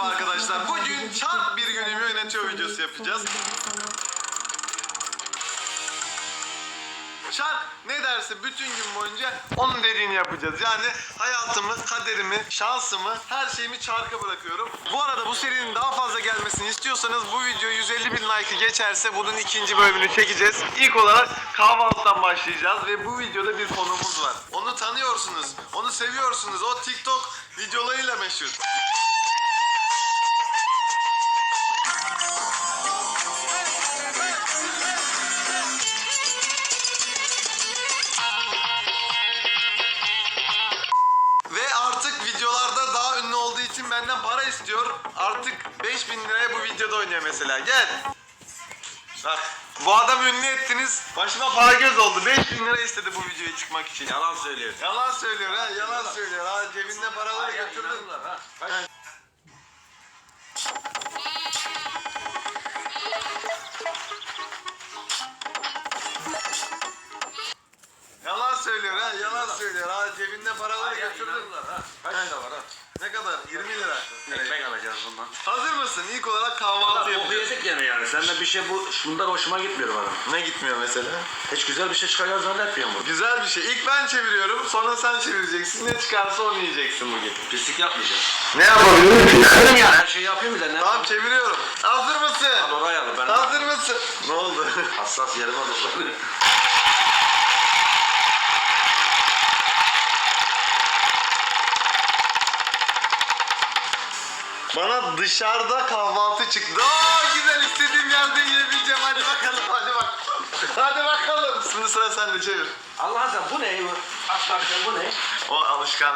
Arkadaşlar bugün çarp bir günümü yönetiyor videosu yapacağız. Çark ne derse bütün gün boyunca onun dediğini yapacağız. Yani hayatımı, kaderimi, şansımı, her şeyimi çarka bırakıyorum. Bu arada bu serinin daha fazla gelmesini istiyorsanız bu video 150 bin like'ı geçerse bunun ikinci bölümünü çekeceğiz. İlk olarak kahvaltıdan başlayacağız ve bu videoda bir konuğumuz var. Onu tanıyorsunuz, onu seviyorsunuz. O TikTok videolarıyla meşhur. İçin benden para istiyor. Artık 5000 liraya bu videoda oynuyor mesela. Gel. Bak. Bu adamı ünlü ettiniz. Başıma para göz oldu. 5000 lira istedi bu videoya çıkmak için. Yalan söylüyor. Yalan söylüyor ha. Yalan söylüyor ha. Cebinde paraları götürdün. ha. Yalan söylüyor ha. Yalan söylüyor ha. Cebinde paraları Mısın? İlk olarak kahvaltı boku yapacağız. yedik gene yani. Senden bir şey bu, bundan hoşuma gitmiyor bana. Ne gitmiyor mesela? Hiç güzel bir şey çıkacağını zannetmiyorum burada. Güzel bir şey. İlk ben çeviriyorum, sonra sen çevireceksin. Ne çıkarsa onu yiyeceksin bugün. Pislik yapmayacağım. Ne yapabilirim ki? Yaparım yani. Her şeyi yapayım da ne Tamam çeviriyorum. Hazır mısın? Al oraya al. Ben Hazır mısın? Ne oldu? hassas yerime dokunuyor. Bana dışarıda kahvaltı çıktı. Aa güzel istediğim yerde yiyebileceğim. Hadi bakalım, hadi bak. Hadi bakalım. Şimdi sıra sende çevir. Allah sen bu ne? Atlarken bu ne? O alışkan.